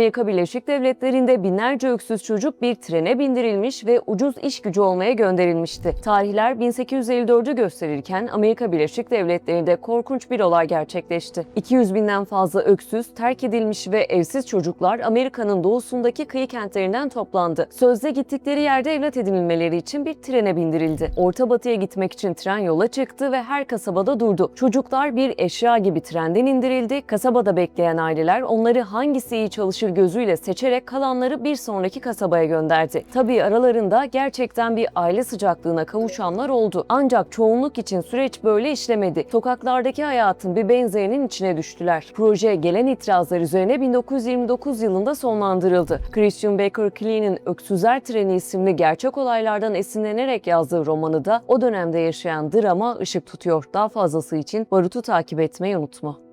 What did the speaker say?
Amerika Birleşik Devletleri'nde binlerce öksüz çocuk bir trene bindirilmiş ve ucuz iş gücü olmaya gönderilmişti. Tarihler 1854'ü gösterirken Amerika Birleşik Devletleri'nde korkunç bir olay gerçekleşti. 200 binden fazla öksüz, terk edilmiş ve evsiz çocuklar Amerika'nın doğusundaki kıyı kentlerinden toplandı. Sözde gittikleri yerde evlat edinilmeleri için bir trene bindirildi. Orta Batı'ya gitmek için tren yola çıktı ve her kasabada durdu. Çocuklar bir eşya gibi trenden indirildi. Kasabada bekleyen aileler onları hangisi iyi çalışır gözüyle seçerek kalanları bir sonraki kasabaya gönderdi. Tabii aralarında gerçekten bir aile sıcaklığına kavuşanlar oldu. Ancak çoğunluk için süreç böyle işlemedi. Sokaklardaki hayatın bir benzerinin içine düştüler. Proje gelen itirazlar üzerine 1929 yılında sonlandırıldı. Christian Baker Klee'nin Öksüzler Treni isimli gerçek olaylardan esinlenerek yazdığı romanı da o dönemde yaşayan drama ışık tutuyor. Daha fazlası için Barut'u takip etmeyi unutma.